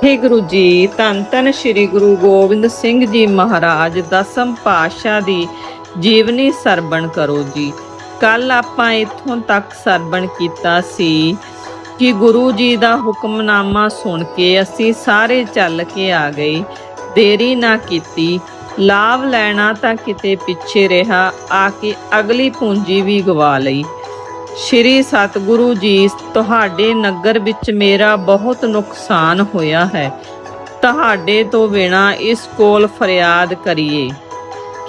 ਹੇ ਗੁਰੂ ਜੀ, ਧੰਨ ਧੰਨ ਸ੍ਰੀ ਗੁਰੂ ਗੋਬਿੰਦ ਸਿੰਘ ਜੀ ਮਹਾਰਾਜ ਦਸਮ ਪਾਤਸ਼ਾਹ ਦੀ ਜੀਵਨੀ ਸਰਵਣ ਕਰੋ ਜੀ। ਕੱਲ ਆਪਾਂ ਇੱਥੋਂ ਤੱਕ ਸਰਵਣ ਕੀਤਾ ਸੀ ਕਿ ਗੁਰੂ ਜੀ ਦਾ ਹੁਕਮਨਾਮਾ ਸੁਣ ਕੇ ਅਸੀਂ ਸਾਰੇ ਚੱਲ ਕੇ ਆ ਗਏ। ਦੇਰੀ ਨਾ ਕੀਤੀ, ਲਾਭ ਲੈਣਾ ਤਾਂ ਕਿਤੇ ਪਿੱਛੇ ਰਿਹਾ, ਆ ਕੇ ਅਗਲੀ ਪੂੰਜੀ ਵੀ ਗਵਾ ਲਈ। ਸ਼੍ਰੀ ਸਤਿਗੁਰੂ ਜੀ ਤੁਹਾਡੇ ਨਗਰ ਵਿੱਚ ਮੇਰਾ ਬਹੁਤ ਨੁਕਸਾਨ ਹੋਇਆ ਹੈ। ਤੁਹਾਡੇ ਤੋਂ ਬਿਨਾ ਇਸ ਕੋਲ ਫਰਿਆਦ ਕਰੀਏ।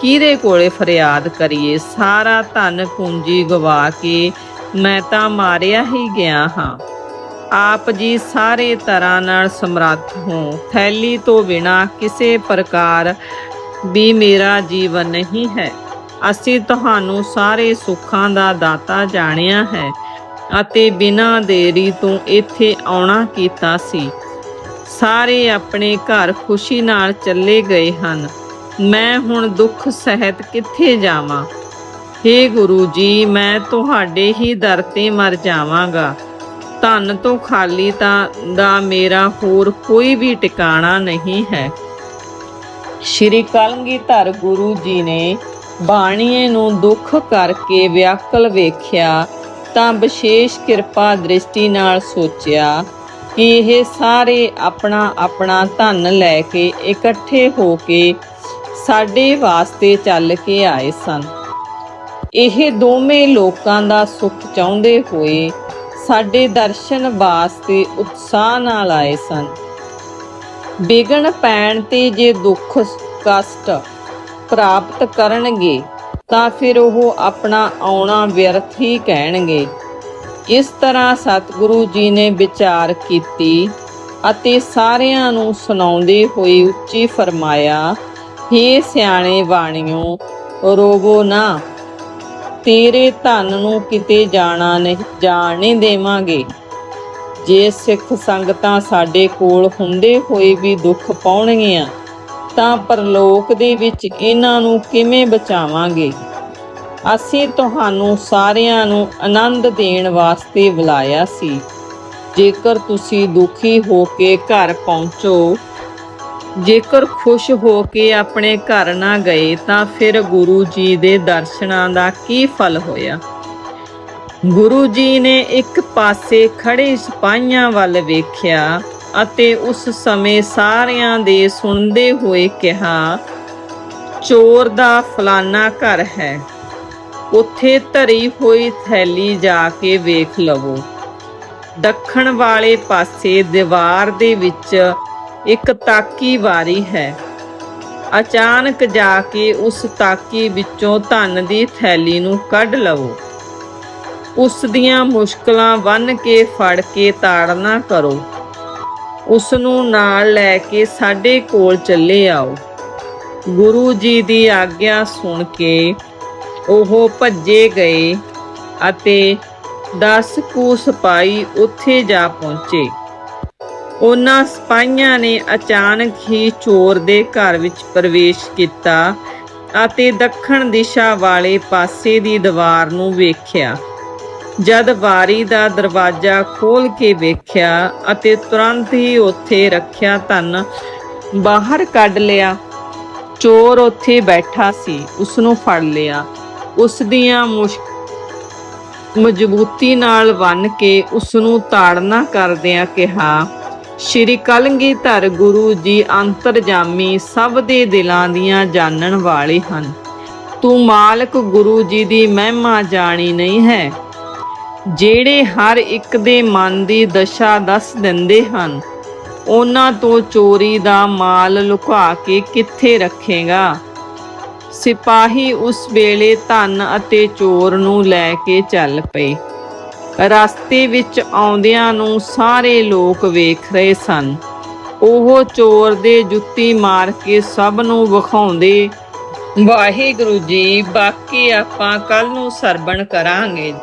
ਕਿਹਦੇ ਕੋਲੇ ਫਰਿਆਦ ਕਰੀਏ? ਸਾਰਾ ਧਨ ਪੂੰਜੀ ਗਵਾ ਕੇ ਮੈਂ ਤਾਂ ਮਾਰਿਆ ਹੀ ਗਿਆ ਹਾਂ। ਆਪ ਜੀ ਸਾਰੇ ਤਰ੍ਹਾਂ ਨਾਲ ਸਮਰੱਥ ਹੋ। ਥੈਲੀ ਤੋਂ ਬਿਨਾ ਕਿਸੇ ਪ੍ਰਕਾਰ ਵੀ ਮੇਰਾ ਜੀਵਨ ਨਹੀਂ ਹੈ। ਅਸੀਂ ਤੁਹਾਨੂੰ ਸਾਰੇ ਸੁੱਖਾਂ ਦਾ ਦਾਤਾ ਜਾਣਿਆ ਹੈ ਅਤੇ ਬਿਨਾਂ ਦੇਰੀ ਤੋਂ ਇੱਥੇ ਆਉਣਾ ਕੀਤਾ ਸੀ। ਸਾਰੇ ਆਪਣੇ ਘਰ ਖੁਸ਼ੀ ਨਾਲ ਚੱਲੇ ਗਏ ਹਨ। ਮੈਂ ਹੁਣ ਦੁੱਖ ਸਹਿਤ ਕਿੱਥੇ ਜਾਵਾਂ? ਹੇ ਗੁਰੂ ਜੀ, ਮੈਂ ਤੁਹਾਡੇ ਹੀ ਦਰ ਤੇ ਮਰ ਜਾਵਾਂਗਾ। ਧਨ ਤੋਂ ਖਾਲੀ ਤਾਂ ਦਾ ਮੇਰਾ ਹੋਰ ਕੋਈ ਵੀ ਟਿਕਾਣਾ ਨਹੀਂ ਹੈ। ਸ਼੍ਰੀ ਕਲਗੀਧਰ ਗੁਰੂ ਜੀ ਨੇ ਬਾਣੀਏ ਨੂੰ ਦੁੱਖ ਕਰਕੇ ਵਿਆਕਲ ਵੇਖਿਆ, ਤਾਂ ਵਿਸ਼ੇਸ਼ ਕਿਰਪਾ ਦ੍ਰਿਸ਼ਟੀ ਨਾਲ ਸੋਚਿਆ ਕਿ ਇਹ ਸਾਰੇ ਆਪਣਾ ਆਪਣਾ ਧਨ ਲੈ ਕੇ ਇਕੱਠੇ ਹੋ ਕੇ ਸਾਡੇ ਵਾਸਤੇ ਚੱਲ ਕੇ ਆਏ ਸਨ। ਇਹ ਦੋਵੇਂ ਲੋਕਾਂ ਦਾ ਸੁੱਖ ਚਾਹੁੰਦੇ ਹੋਏ ਸਾਡੇ ਦਰਸ਼ਨ ਵਾਸਤੇ ਉਤਸ਼ਾਹ ਨਾਲ ਆਏ ਸਨ। ਵਿਗਣ ਪੈਣ ਤੇ ਜੇ ਦੁੱਖ ਕਸ਼ਟ ਪ੍ਰਾਪਤ ਕਰਨਗੇ, ਤਾਂ ਫਿਰ ਉਹ ਆਪਣਾ ਆਉਣਾ ਵਿਅਰਥ ਹੀ ਕਹਿਣਗੇ। ਇਸ ਤਰ੍ਹਾਂ ਸਤਿਗੁਰੂ ਜੀ ਨੇ ਵਿਚਾਰ ਕੀਤੀ ਅਤੇ ਸਾਰਿਆਂ ਨੂੰ ਸੁਣਾਉਂਦੇ ਹੋਏ ਉੱਚੀ ਫਰਮਾਇਆ, ਹੇ ਸਿਆਣੇ ਬਾਣਿਓ, ਰੋਵੋ ਨਾ। ਤੇਰੇ ਧਨ ਨੂੰ ਕਿਤੇ ਜਾਣਾ ਨਹੀਂ, ਜਾਣ ਨਹੀਂ ਦੇਵਾਂਗੇ। ਜੇ ਸਿੱਖ ਸੰਗਤਾਂ ਸਾਡੇ ਕੋਲ ਹੁੰਦੇ ਹੋਏ ਵੀ ਦੁੱਖ ਪਾਉਣਗੀਆਂ ਤਾਂ ਪਰਲੋਕ ਦੇ ਵਿੱਚ ਇਹਨਾਂ ਨੂੰ ਕਿਵੇਂ ਬਚਾਵਾਂਗੇ? ਅਸੀਂ ਤੁਹਾਨੂੰ ਸਾਰਿਆਂ ਨੂੰ ਆਨੰਦ ਦੇਣ ਵਾਸਤੇ ਬੁਲਾਇਆ ਸੀ। ਜੇਕਰ ਤੁਸੀਂ ਦੁਖੀ ਹੋ ਕੇ ਘਰ ਪਹੁੰਚੋ, ਜੇਕਰ ਖੁਸ਼ ਹੋ ਕੇ ਆਪਣੇ ਘਰ ਨਾ ਗਏ, ਤਾਂ ਫਿਰ ਗੁਰੂ ਜੀ ਦੇ ਦਰਸ਼ਨਾਂ ਦਾ ਕੀ ਫਲ ਹੋਇਆ? ਗੁਰੂ ਜੀ ਨੇ ਇੱਕ ਪਾਸੇ ਖੜੇ ਸਿਪਾਹੀਆਂ ਵੱਲ ਵੇਖਿਆ ਅਤੇ ਉਸ ਸਮੇਂ ਸਾਰਿਆਂ ਦੇ ਸੁਣਦੇ ਹੋਏ ਕਿਹਾ, ਚੋਰ ਦਾ ਫਲਾਨਾ ਘਰ ਹੈ। ਉੱਥੇ ਧਰੀ ਹੋਈ ਥੈਲੀ ਜਾ ਕੇ ਵੇਖ ਲਵੋ। ਦੱਖਣ ਵਾਲੇ ਪਾਸੇ ਦੀਵਾਰ ਦੇ ਵਿੱਚ ਇੱਕ ਤਾਕੀ ਵਾਰੀ ਹੈ। ਅਚਾਨਕ ਜਾ ਕੇ ਉਸ ਤਾਕੀ ਵਿੱਚੋਂ ਧਨ ਦੀ ਥੈਲੀ ਨੂੰ ਕੱਢ ਲਵੋ। ਉਸ ਦੀਆਂ ਮੁਸ਼ਕਲਾਂ ਬੰਨ ਕੇ ਫੜ ਕੇ ਤਾੜਨਾ ਕਰੋ। ਉਸ ਨੂੰ ਨਾਲ ਲੈ ਕੇ ਸਾਡੇ ਕੋਲ ਚੱਲੇ ਆਓ। ਗੁਰੂ ਜੀ ਦੀ ਆਗਿਆ ਸੁਣ ਕੇ ਉਹ ਭੱਜੇ ਗਏ ਅਤੇ 10 ਕੁ ਸਿਪਾਹੀ ਉੱਥੇ ਜਾ ਪਹੁੰਚੇ। ਉਹਨਾਂ ਸਿਪਾਹੀਆਂ ਨੇ ਅਚਾਨਕ ਹੀ ਚੋਰ ਦੇ ਘਰ ਵਿੱਚ ਪ੍ਰਵੇਸ਼ ਕੀਤਾ ਅਤੇ ਦੱਖਣ ਦਿਸ਼ਾ ਵਾਲੇ ਪਾਸੇ ਦੀ ਦੀਵਾਰ ਨੂੰ ਵੇਖਿਆ। ਜਦ ਵਾਰੀ ਦਾ ਦਰਵਾਜ਼ਾ ਖੋਲ ਕੇ ਵੇਖਿਆ ਅਤੇ ਤੁਰੰਤ ਹੀ ਉੱਥੇ ਰੱਖਿਆ ਧਨ, ਬਾਹਰ ਕੱਢ ਲਿਆ। ਚੋਰ ਉੱਥੇ ਬੈਠਾ ਸੀ ਉਸ ਨੂੰ ਫੜ ਲਿਆ। ਉਸ ਦੀਆਂ ਮੁਸ਼ਕ ਮਜ਼ਬੂਤੀ ਨਾਲ ਬੰਨ ਕੇ ਉਸ ਨੂੰ ਤਾੜਨਾ ਕਰਦਿਆਂ ਕਿਹਾ, ਸ਼੍ਰੀ ਕਲਗੀਧਰ ਗੁਰੂ ਜੀ ਅੰਤਰਜਾਮੀ ਸਭ ਦੇ ਦਿਲਾਂ ਦੀਆਂ ਜਾਣਨ ਵਾਲੇ ਹਨ। ਤੂੰ ਮਾਲਕ ਗੁਰੂ ਜੀ ਦੀ ਮਹਿਮਾ ਜਾਣੀ ਨਹੀਂ ਹੈ। ਜਿਹੜੇ ਹਰ ਇੱਕ ਦੇ ਮਨ ਦੀ ਦਸ਼ਾ ਦੱਸ ਦਿੰਦੇ ਹਨ, ਉਹਨਾਂ ਤੋਂ ਚੋਰੀ ਦਾ ਮਾਲ ਲੁਕਾ ਕੇ ਕਿੱਥੇ ਰੱਖੇਗਾ? ਸਿਪਾਹੀ ਉਸ ਵੇਲੇ ਧਨ ਅਤੇ ਚੋਰ ਨੂੰ ਲੈ ਕੇ ਚੱਲ ਪਏ। ਰਸਤੇ ਵਿੱਚ ਆਉਂਦਿਆਂ ਨੂੰ ਸਾਰੇ ਲੋਕ ਵੇਖ ਰਹੇ ਸਨ। ਉਹ ਚੋਰ ਦੇ ਜੁੱਤੀ ਮਾਰ ਕੇ ਸਭ ਨੂੰ ਵਿਖਾਉਂਦੇ, ਵਾਹਿਗੁਰੂ ਜੀ, ਬਾਕੀ ਆਪਾਂ ਕੱਲ ਨੂੰ ਸਰਵਣ ਕਰਾਂਗੇ।